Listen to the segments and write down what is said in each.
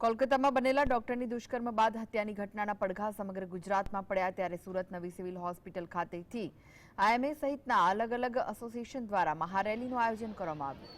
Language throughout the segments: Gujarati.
કોલકાતામાં બનેલા ડોક્ટરની દુષ્કર્મ બાદ હત્યાની ઘટનાના પડઘા સમગ્ર ગુજરાતમાં પડ્યા ત્યારે સુરત નવી સિવિલ હોસ્પિટલ ખાતેથી આઈએમએ સહિતના અલગ અલગ એસોસિએશન દ્વારા મહારેલીનું આયોજન કરવામાં આવ્યું.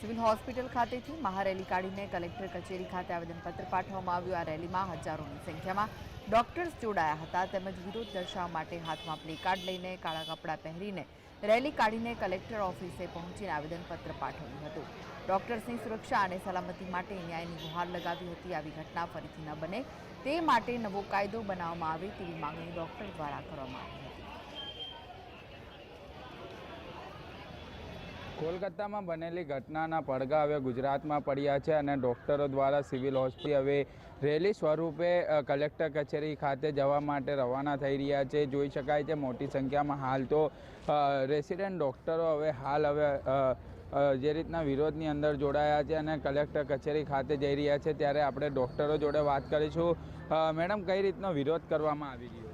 સિવિલ હોસ્પિટલ ખાતેથી મહારેલી કાઢીને કલેક્ટર કચેરી ખાતે આવેદનપત્ર પાઠવવામાં આવ્યું. આ રેલીમાં હજારોની સંખ્યામાં ડોક્ટર્સ જોડાયા હતા તેમજ વિરોધ દર્શાવવા માટે હાથમાં પ્લેકાર્ડ લઈને કાળા કપડાં પહેરીને રેલી કાઢીને કલેક્ટર ઓફિસે પહોંચીને આવેદનપત્ર પાઠવ્યું હતું. ડોક્ટર્સની સુરક્ષા અને સલામતી માટે ન્યાયની ગુહાર લગાવી હતી. આવી ઘટના ફરીથી ન બને તે માટે નવો કાયદો બનાવવામાં આવે તેવી માંગણી ડોક્ટર દ્વારા કરવામાં આવી હતી. કોલકાતામાં બનેલી ઘટનાના પડઘા હવે ગુજરાતમાં પડ્યા છે અને ડૉક્ટરો દ્વારા સિવિલ હોસ્પિટલ હવે રેલી સ્વરૂપે કલેક્ટર કચેરી ખાતે જવા માટે રવાના થઈ રહ્યા છે. જોઈ શકાય છે મોટી સંખ્યામાં હાલ તો રેસિડેન્ટ ડૉક્ટરો હવે હાલ હવે જે રીતના વિરોધની અંદર જોડાયા છે અને કલેક્ટર કચેરી ખાતે જઈ રહ્યા છે. ત્યારે આપણે ડૉક્ટરો જોડે વાત કરીશું. મેડમ, કઈ રીતનો વિરોધ કરવામાં આવી રહ્યો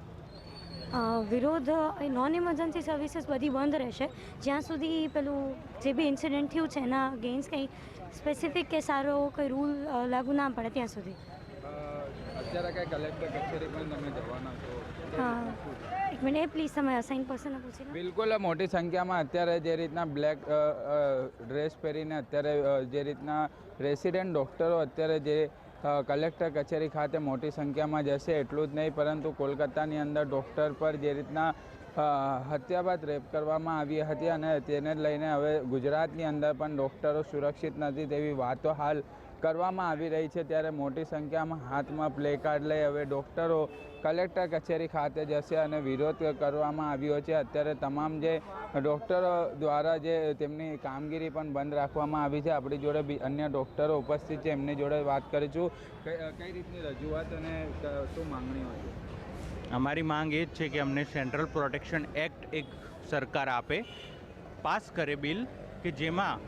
છે એ નોન ઇમરજન્સી સર્વિસીસ બધી બંધ રહેશે. જ્યાં સુધી પેલું જે બી ઇન્સિડન્ટ થયું છે એના અગેન્સ્ટ કંઈ સ્પેસિફિક કે સારો કોઈ રૂલ લાગુ ના પડે ત્યાં સુધી. અત્યારે કઈ કલેક્ટર કચેરી તમે જવાના છો? અ, એક મિનિટ એ પ્લીઝ તમે અસાઇન પર્સન પૂછી બિલકુલ મોટી સંખ્યામાં અત્યારે જે રીતના બ્લેક ડ્રેસ પહેરીને અત્યારે જે રીતના રેસિડેન્ટ ડૉક્ટરો અત્યારે જે કલેક્ટર કચેરી ખાતે મોટી સંખ્યામાં જશે, એટલું જ નહીં, પરંતુ કોલકાતાની અંદર ડૉક્ટર પર જે રીતના હત્યા બાદ રેપ કરવામાં આવી હતી અને તેને લઈને હવે ગુજરાતની અંદર પણ ડૉક્ટરો સુરક્ષિત નથી તેવી વાતો હાલ કરવામાં આવી રહી છે ત્યારે મોટી સંખ્યામાં હાથમાં પ્લે કાર્ડ લઈ હવે ડૉક્ટરો કલેક્ટર કચેરી ખાતે જશે અને વિરોધ કરવામાં આવ્યો છે. અત્યારે તમામ જે ડૉક્ટરો દ્વારા જે તેમની કામગીરી પણ બંધ રાખવામાં આવી છે. આપણી જોડે અન્ય ડૉક્ટરો ઉપસ્થિત છે. એમની જોડે વાત કરીશું. કઈ રીતની રજૂઆત અને શું માંગણીઓ છે? અમારી માંગ એ જ છે કે અમને સેન્ટ્રલ પ્રોટેક્શન એક્ટ એક સરકાર આપે, પાસ કરે બિલ કે જેમાં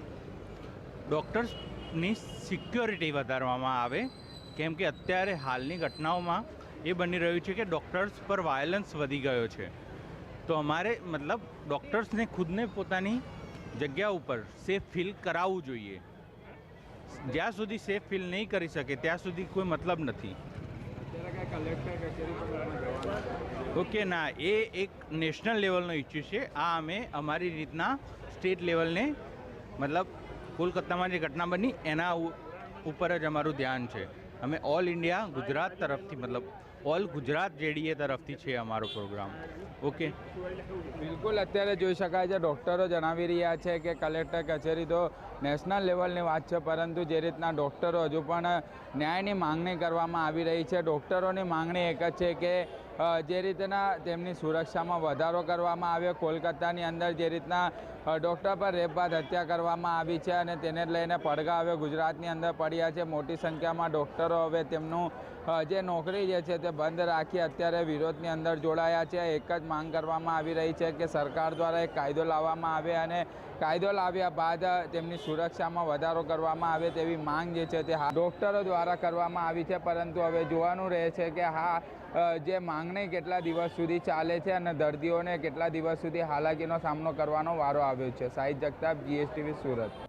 ડૉક્ટર્સની સિક્યોરિટી વધારવામાં આવે, કેમ કે અત્યારે હાલની ઘટનાઓમાં એ બની રહ્યું છે કે ડૉક્ટર્સ પર વાયલન્સ વધી ગયો છે. તો અમારે મતલબ ડૉક્ટર્સને ખુદને પોતાની જગ્યા ઉપર સેફ ફીલ કરાવવું જોઈએ. જ્યાં સુધી સેફ ફીલ નહીં કરી શકે, ત્યાં સુધી કોઈ મતલબ નથી? ઓકે, ના, એ એક નેશનલ લેવલનો ઇસ્યુ છે. આ અમે અમારી રીતના સ્ટેટ લેવલને મતલબ કોલકાતામાં જે ઘટના બની, એના ઉપર જ અમારું ધ્યાન છે. અમે ઓલ ઇન્ડિયા ગુજરાત તરફથી, મતલબ ઓલ ગુજરાત જેડીએ તરફથી છે અમારો પ્રોગ્રામ. ઓકે? બિલકુલ, અત્યારે જોઈ શકાય છે, ડૉક્ટરો જણાવી રહ્યા છે કે કલેક્ટર કચેરી તો નેશનલ લેવલની વાત છે, પરંતુ જે રીતના ડૉક્ટરો હજુ પણ ન્યાયની માંગણી કરવામાં આવી રહી છે. ડૉક્ટરોની માંગણી એક જ છે કે જે રીતના તેમની સુરક્ષામાં વધારો કરવામાં આવ્યો, કોલકાતાની અંદર જે રીતના ડૉક્ટર પર રેપ બાદ હત્યા કરવામાં આવી છે અને તેને લઈને પડઘા હવે ગુજરાતની અંદર પડ્યા છે. મોટી સંખ્યામાં ડૉક્ટરો હવે તેમનું જે નોકરી જે છે તે બંધ રાખી અત્યારે વિરોધની અંદર જોડાયા છે. એક જ માંગ કરવામાં આવી રહી છે કે સરકાર દ્વારા એક કાયદો લાવવામાં આવે અને કાયદો લાવ્યા બાદ તેમની સુરક્ષામાં વધારો કરવામાં આવે તેવી માંગ જે છે તે ડૉક્ટરો દ્વારા કરવામાં આવી છે, પરંતુ હવે જોવાનું રહે છે કે હા જે માંગણી કેટલા દિવસ સુધી ચાલે છે અને દર્દીઓને કેટલા દિવસ સુધી હાલાકીનો સામનો કરવાનો વારો આવ્યો છે. સાહિત જગતાપ, જીએસટીવી સુરત.